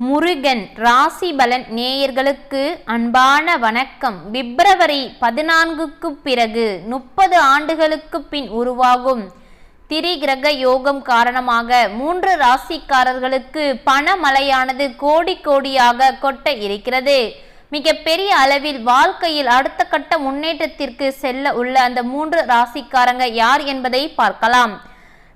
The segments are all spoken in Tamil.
முருகன் ராசி பலன் நேயர்களுக்கு அன்பான வணக்கம். பிப்ரவரி பதினான்குக்கு பிறகு முப்பது ஆண்டுகளுக்கு பின் உருவாகும் திரிகிரக யோகம் காரணமாக மூன்று ராசிக்காரர்களுக்கு பணமழையானது கோடி கோடியாக கொட்ட இருக்கிறது. மிக பெரிய அளவில் வாழ்க்கையில் அடுத்த கட்ட முன்னேற்றத்திற்கு செல்ல உள்ள அந்த மூன்று ராசிக்காரங்க யார் என்பதை பார்க்கலாம்.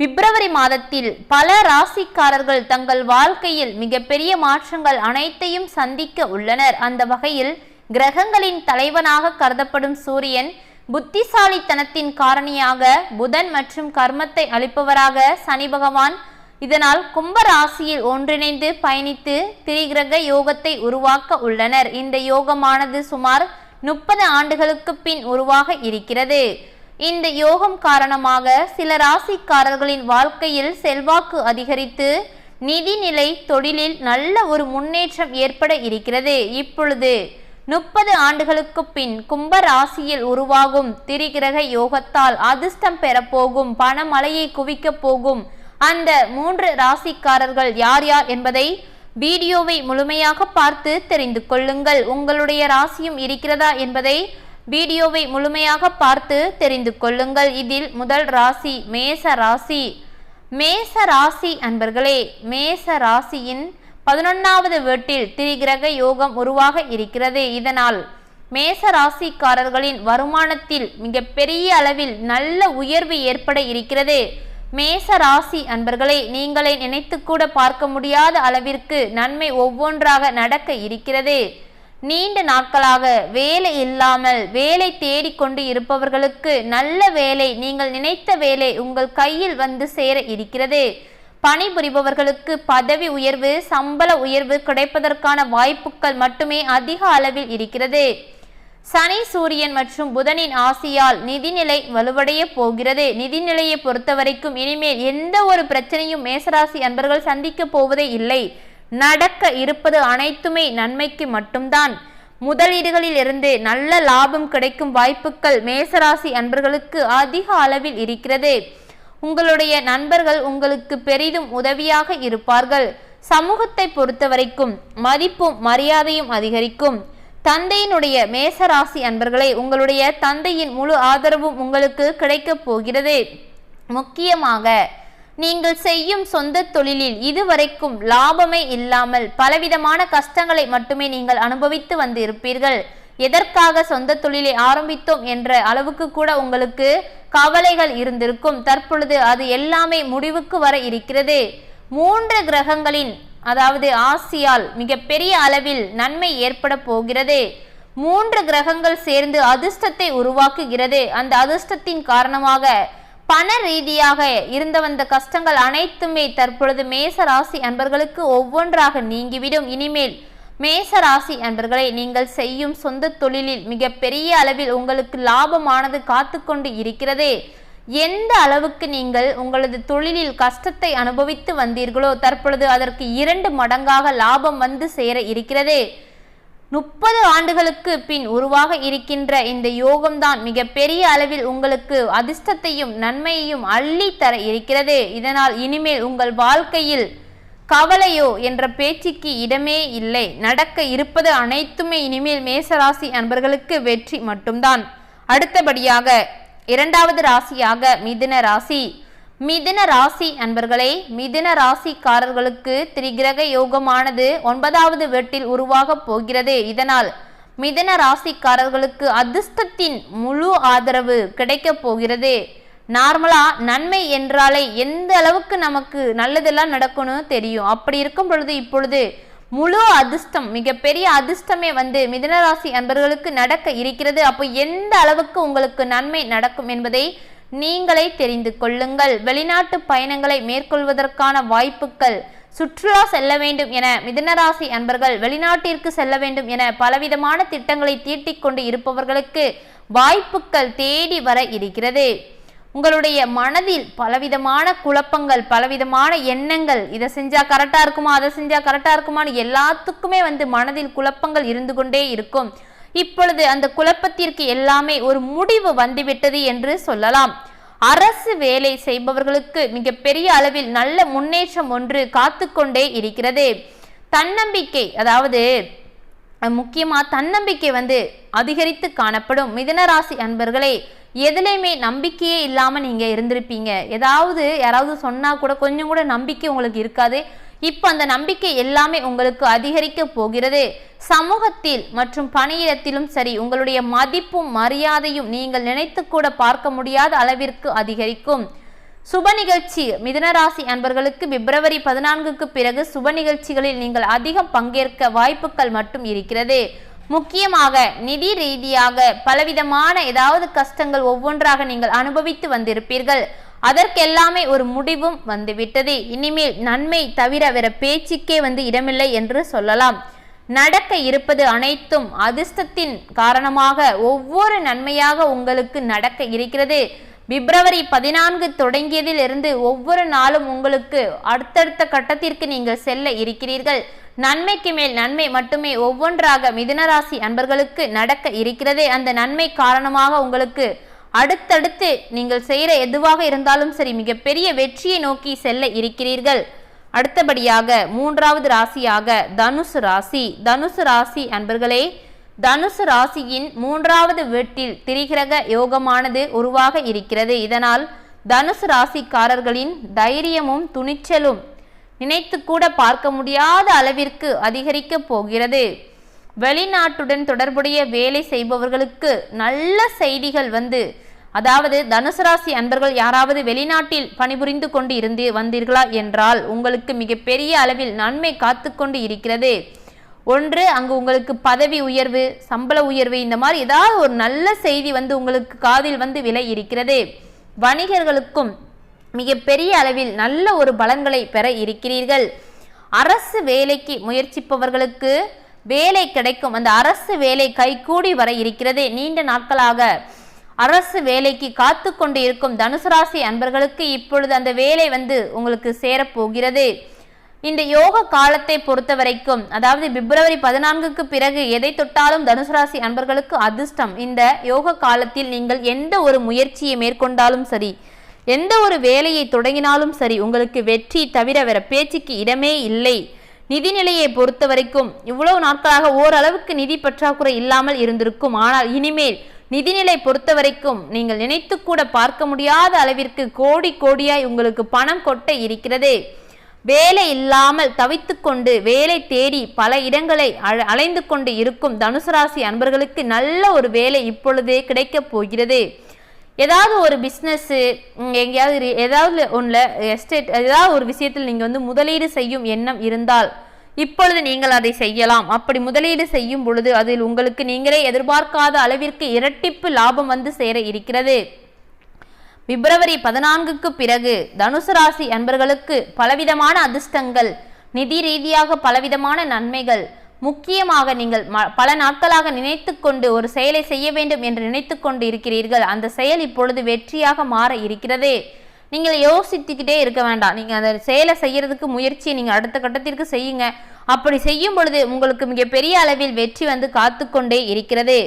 பிப்ரவரி மாதத்தில் பல ராசிக்காரர்கள் தங்கள் வாழ்க்கையில் மிகப்பெரிய மாற்றங்கள் அனைத்தையும் சந்திக்க உள்ளனர். அந்த வகையில் கிரகங்களின் தலைவனாக கருதப்படும் சூரியன் புத்திசாலித்தனத்தின் காரணியாக புதன் மற்றும் கர்மத்தை அளிப்பவராக சனி பகவான் இதனால் கும்ப ராசியில் ஒன்றிணைந்து பயணித்து திரிகிரக யோகத்தை உருவாக்க உள்ளனர். இந்த யோகமானது சுமார் முப்பது ஆண்டுகளுக்கு பின் உருவாக இருக்கிறது. இந்த யோகம் காரணமாக சில ராசிக்காரர்களின் வாழ்க்கையில் செல்வாக்கு அதிகரித்து நிதிநிலை தொழிலில் நல்ல ஒரு முன்னேற்றம் ஏற்பட இருக்கிறது. இப்பொழுது முப்பது ஆண்டுகளுக்கு பின் கும்ப ராசியில் உருவாகும் திரிகிரக யோகத்தால் அதிர்ஷ்டம் பெறப்போகும் பணமழையை குவிக்கப் போகும் அந்த மூன்று ராசிக்காரர்கள் யார் யார் என்பதை வீடியோவை முழுமையாக பார்த்து தெரிந்து கொள்ளுங்கள். உங்களுடைய ராசியும் இருக்கிறதா என்பதை வீடியோவை முழுமையாக பார்த்து தெரிந்து கொள்ளுங்கள். இதில் முதல் ராசி மேச ராசி. மேச ராசி அன்பர்களே மேச ராசியின் பதினொன்றாவது வீட்டில் திரிகிரக யோகம் உருவாக இருக்கிறது. இதனால் மேச ராசிக்காரர்களின் வருமானத்தில் மிக பெரிய அளவில் நல்ல உயர்வு ஏற்பட இருக்கிறது. மேச ராசி அன்பர்களே நீங்களே நினைத்து கூட பார்க்க முடியாத அளவிற்கு நன்மை ஒவ்வொன்றாக நடக்க இருக்கிறது. நீண்ட நாட்களாக வேலை இல்லாமல் வேலை தேடிக்கொண்டு இருப்பவர்களுக்கு நல்ல வேலை நீங்கள் நினைத்த வேலை உங்கள் கையில் வந்து சேர இருக்கிறது. பணிபுரிபவர்களுக்கு பதவி உயர்வு சம்பள உயர்வு கிடைப்பதற்கான வாய்ப்புகள் மட்டுமே அதிக அளவில் இருக்கிறது. சனி சூரியன் மற்றும் புதனின் ஆசியால் நிதிநிலை வலுவடைய போகிறது. நிதிநிலையை பொறுத்தவரைக்கும் இனிமேல் எந்த ஒரு பிரச்சனையும் மேசராசி அன்பர்கள் சந்திக்க போவதே இல்லை. நடக்க இருப்பது அனைத்துமே நன்மைக்கு மட்டும்தான். முதலீடுகளில் இருந்து நல்ல லாபம் கிடைக்கும் வாய்ப்புகள் மேசராசி அன்பர்களுக்கு அதிக அளவில் இருக்கிறது. உங்களுடைய நண்பர்கள் உங்களுக்கு பெரிதும் உதவியாக இருப்பார்கள். சமூகத்தை பொறுத்தவரைக்கும் மதிப்பும் மரியாதையும் அதிகரிக்கும். தந்தையினுடைய மேசராசி அன்பர்களை உங்களுடைய தந்தையின் முழு ஆதரவும் உங்களுக்கு கிடைக்கப் போகிறது. முக்கியமாக நீங்கள் செய்யும் சொந்த தொழிலில் இதுவரைக்கும் லாபமே இல்லாமல் பலவிதமான கஷ்டங்களை மட்டுமே நீங்கள் அனுபவித்து வந்து இருப்பீர்கள் எதற்காக சொந்த தொழிலை ஆரம்பித்தோம் என்ற அளவுக்கு கூட உங்களுக்கு கவலைகள் இருந்திருக்கும். தற்பொழுது அது எல்லாமே முடிவுக்கு வர இருக்கிறது. மூன்று கிரகங்களின் அதாவது ஆசியால் மிகப்பெரிய அளவில் நன்மை ஏற்பட போகிறது. மூன்று கிரகங்கள் சேர்ந்து அதிர்ஷ்டத்தை உருவாக்குகிறது. அந்த அதிர்ஷ்டத்தின் காரணமாக பண ரீதியாக இருந்து வந்த கஷ்டங்கள் அனைத்துமே தற்பொழுது மேச ராசி அன்பர்களுக்கு ஒவ்வொன்றாக நீங்கிவிடும். இனிமேல் மேச ராசி அன்பர்களை நீங்கள் செய்யும் சொந்த தொழிலில் மிக பெரிய அளவில் உங்களுக்கு லாபமானது காத்து கொண்டு இருக்கிறது. எந்த அளவுக்கு நீங்கள் உங்களது தொழிலில் கஷ்டத்தை அனுபவித்து வந்தீர்களோ தற்பொழுது அதற்கு இரண்டு மடங்காக லாபம் வந்து சேர இருக்கிறது. முப்பது ஆண்டுகளுக்கு பின் உருவாக இருக்கின்ற இந்த யோகம்தான் மிக பெரிய அளவில் உங்களுக்கு அதிர்ஷ்டத்தையும் நன்மையையும் அள்ளி தர இருக்கிறது. இதனால் இனிமேல் உங்கள் வாழ்க்கையில் கவலையோ என்ற பேச்சுக்கு இடமே இல்லை. நடக்க இருப்பது அனைத்துமே இனிமேல் மேசராசி அன்பர்களுக்கு வெற்றி மட்டும்தான். அடுத்தபடியாக இரண்டாவது ராசியாக மிதுன ராசி. மிதுன ராசி அன்பர்களே மிதுன ராசிக்காரர்களுக்கு திரிகிரக யோகமானது ஒன்பதாவது வீட்டில் உருவாக போகிறது. இதனால் மிதின ராசிக்காரர்களுக்கு அதிர்ஷ்டத்தின் முழு ஆதரவு கிடைக்கப் போகிறது. நார்மலா நன்மை என்றாலே எந்த அளவுக்கு நமக்கு நல்லதெல்லாம் நடக்கும்னு தெரியும். அப்படி இருக்கும் பொழுது இப்பொழுது முழு அதிர்ஷ்டம் மிகப்பெரிய அதிர்ஷ்டமே வந்து மிதனராசி அன்பர்களுக்கு நடக்க இருக்கிறது. அப்போ எந்த அளவுக்கு உங்களுக்கு நன்மை நடக்கும் என்பதை நீங்களே தெரிந்து கொள்ளுங்கள். வெளிநாட்டு பயணங்களை மேற்கொள்வதற்கான வாய்ப்புகள் சுற்றுலா செல்ல வேண்டும் என மிதனராசி அன்பர்கள் வெளிநாட்டிற்கு செல்ல வேண்டும் என பலவிதமான திட்டங்களை தீட்டிக் கொண்டு இருப்பவர்களுக்கு வாய்ப்புகள் தேடி வர இருக்கிறது. உங்களுடைய மனதில் பலவிதமான குழப்பங்கள் பலவிதமான எண்ணங்கள் இதை செஞ்சா கரெக்டா இருக்குமா அதை செஞ்சா கரெக்டா இருக்குமான்னு எல்லாத்துக்குமே வந்து மனதில் குழப்பங்கள் இருந்து கொண்டே இருக்கும். இப்பொழுது அந்த குழப்பத்திற்கு எல்லாமே ஒரு முடிவு வந்துவிட்டது என்று சொல்லலாம். அரசு வேலை செய்பவர்களுக்கு மிகப்பெரிய அளவில் நல்ல முன்னேற்றம் ஒன்று காத்து கொண்டே இருக்கிறது. தன்னம்பிக்கை அதாவது முக்கியமாக தன்னம்பிக்கை வந்து அதிகரித்து காணப்படும். மிதனராசி அன்பர்களே எதுலேயுமே நம்பிக்கையே இல்லாமல் நீங்கள் இருந்திருப்பீங்க. ஏதாவது யாராவது சொன்னால் கூட கொஞ்சம் கூட நம்பிக்கை உங்களுக்கு இருக்காது. இப்போ அந்த நம்பிக்கை எல்லாமே உங்களுக்கு அதிகரிக்க போகிறது. சமூகத்தில் மற்றும் பணியிடத்திலும் சரி உங்களுடைய மதிப்பும் மரியாதையும் நீங்கள் நினைத்து கூட பார்க்க முடியாத அளவிற்கு அதிகரிக்கும். சுப நிகழ்ச்சி மிதனராசி அன்பர்களுக்கு பிப்ரவரி பதினான்குக்கு பிறகு சுப நிகழ்ச்சிகளில் நீங்கள் அதிகம் பங்கேற்க வாய்ப்புகள் மட்டும் இருக்கிறது. முக்கியமாக நிதி ரீதியாக பலவிதமான ஏதாவது கஷ்டங்கள் ஒவ்வொன்றாக நீங்கள் அனுபவித்து வந்திருப்பீர்கள். அதற்கெல்லாமே ஒரு முடிவும் வந்துவிட்டது. இனிமேல் நன்மை தவிர வேற பேச்சுக்கே வந்து இடமில்லை என்று சொல்லலாம். நடக்க இருப்பது அனைத்தும் அதிர்ஷ்டத்தின் காரணமாக ஒவ்வொரு நன்மையாக உங்களுக்கு நடக்க இருக்கிறது. பிப்ரவரி பதினான்கு தொடங்கியதில் இருந்து ஒவ்வொரு நாளும் உங்களுக்கு அடுத்தடுத்த கட்டத்திற்கு நீங்கள் செல்ல இருக்கிறீர்கள். நன்மைக்கு மேல் நன்மை மட்டுமே ஒவ்வொன்றாக மிதுனராசி அன்பர்களுக்கு நடக்க இருக்கிறது. அந்த நன்மை காரணமாக உங்களுக்கு அடுத்தடுத்து நீங்கள் செய்கிற எதுவாக இருந்தாலும் சரி மிகப்பெரிய வெற்றியை நோக்கி செல்ல இருக்கிறீர்கள். அடுத்தபடியாக மூன்றாவது ராசியாக தனுசு ராசி. தனுசு ராசி அன்பர்களே தனுசு ராசியின் மூன்றாவது வீட்டில் திரிகிரக யோகமானது உருவாக இருக்கிறது. இதனால் தனுசு ராசிக்காரர்களின் தைரியமும் துணிச்சலும் நினைத்து கூட பார்க்க முடியாத அளவிற்கு அதிகரிக்கப் போகிறது. வெளிநாட்டுடன் தொடர்புடைய வேலை செய்பவர்களுக்கு நல்ல செய்திகள் வந்து அதாவது தனுசு ராசி அன்பர்கள் யாராவது வெளிநாட்டில் பணிபுரிந்து கொண்டு இருந்து வந்தீர்களா என்றால் உங்களுக்கு மிகப்பெரிய அளவில் நன்மை காத்து கொண்டு இருக்கிறது. ஒன்று அங்கு உங்களுக்கு பதவி உயர்வு சம்பள உயர்வு இந்த மாதிரி ஏதாவது ஒரு நல்ல செய்தி வந்து உங்களுக்கு காதில் வந்து விலை இருக்கிறது. வணிகர்களுக்கும் மிகப்பெரிய அளவில் நல்ல ஒரு பலன்களை பெற இருக்கிறீர்கள். அரசு வேலைக்கு முயற்சிப்பவர்களுக்கு வேலை கிடைக்கும். அந்த அரசு வேலை கைகூடி வர இருக்கிறது. நீண்ட நாட்களாக அரசு வேலைக்கு காத்து கொண்டு இருக்கும் தனுசராசி அன்பர்களுக்கு இப்பொழுது அந்த வேலை வந்து உங்களுக்கு சேரப்போகிறது. இந்த யோக காலத்தை பொறுத்த வரைக்கும் அதாவது பிப்ரவரி பதினான்குக்கு பிறகு எதை தொட்டாலும் தனுசு ராசி அன்பர்களுக்கு அதிர்ஷ்டம். இந்த யோக காலத்தில் நீங்கள் எந்த ஒரு முயற்சியை மேற்கொண்டாலும் சரி எந்த ஒரு வேலையை தொடங்கினாலும் சரி உங்களுக்கு வெற்றி தவிர வேற பேச்சுக்கு இடமே இல்லை. நிதிநிலையை பொறுத்த வரைக்கும் இவ்வளவு நாட்களாக ஓரளவுக்கு நிதி பற்றாக்குறை இல்லாமல் இருந்திருக்கும். ஆனால் இனிமேல் நிதிநிலை பொறுத்த வரைக்கும் நீங்கள் நினைத்து கூட பார்க்க முடியாத அளவிற்கு கோடி கோடியாய் உங்களுக்கு பணம் கொட்ட இருக்கிறது. வேலை இல்லாமல் தவித்து கொண்டு வேலை தேடி பல இடங்களை அலைந்து கொண்டு இருக்கும் தனுசு ராசி அன்பர்களுக்கு நல்ல ஒரு வேலை இப்பொழுதே கிடைக்கப் போகிறது. ஏதாவது ஒரு பிஸ்னஸ்ஸு எங்கேயாவது ஏதாவது ஒன்றில் எஸ்டேட் ஏதாவது ஒரு விஷயத்தில் நீங்கள் வந்து முதலீடு செய்யும் எண்ணம் இருந்தால் இப்பொழுது நீங்கள் அதை செய்யலாம். அப்படி முதலீடு செய்யும் பொழுது அதில் உங்களுக்கு நீங்களே எதிர்பார்க்காத அளவிற்கு இரட்டிப்பு லாபம் வந்து சேர இருக்கிறது. பிப்ரவரி பதினான்குக்கு பிறகு தனுசு ராசி அன்பர்களுக்கு பலவிதமான அதிர்ஷ்டங்கள் நிதி ரீதியாக பலவிதமான நன்மைகள் முக்கியமாக நீங்கள் பல நாட்களாக நினைத்து கொண்டு ஒரு செயலை செய்ய வேண்டும் என்று நினைத்து கொண்டு இருக்கிறீர்கள். அந்த செயல் இப்பொழுது வெற்றியாக மாற இருக்கிறது. நீங்கள் யோசித்துக்கிட்டே இருக்க வேண்டாம். நீங்கள் அந்த செயலை செய்யறதுக்கு முயற்சியை நீங்கள் அடுத்த கட்டத்திற்கு செய்யுங்க. அப்படி செய்யும் பொழுது உங்களுக்கு மிகப்பெரிய அளவில் வெற்றி வந்து காத்துக்கொண்டே இருக்கிறது.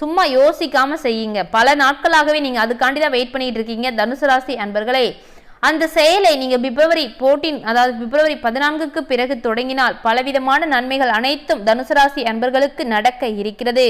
சும்மா யோசிக்காம செய்யுங்க. பல நாட்களாகவே நீங்க அதுக்காண்டி தான் வெயிட் பண்ணிட்டு இருக்கீங்க தனுசு ராசி அன்பர்களே. அந்த செயலை நீங்க பிப்ரவரி போர்டீன் அதாவது பிப்ரவரி பதினான்குக்கு பிறகு தொடங்கினால் பலவிதமான நன்மைகள் அனைத்தும் தனுசு ராசி அன்பர்களுக்கு நடக்க இருக்கிறது.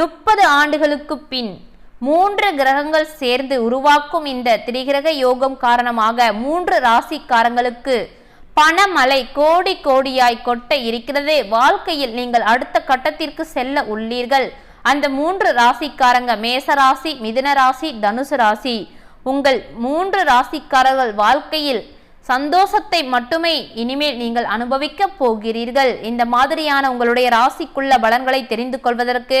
முப்பது ஆண்டுகளுக்கு பின் மூன்று கிரகங்கள் சேர்ந்து உருவாக்கும் இந்த திரிகிரக யோகம் காரணமாக மூன்று ராசிக்காரங்களுக்கு பணமலை கோடி கோடியாய் கொட்ட இருக்கிறது. வாழ்க்கையில் நீங்கள் அடுத்த கட்டத்திற்கு செல்ல உள்ளீர்கள். அந்த மூன்று ராசிக்காரங்க மேசராசி மிதுன ராசி தனுசு ராசி. உங்கள் மூன்று ராசிக்காரர்கள் வாழ்க்கையில் சந்தோஷத்தை மட்டுமே இனிமேல் நீங்கள் அனுபவிக்க போகிறீர்கள். இந்த மாதிரியான உங்களுடைய ராசிக்குள்ள பலன்களை தெரிந்து கொள்வதற்கு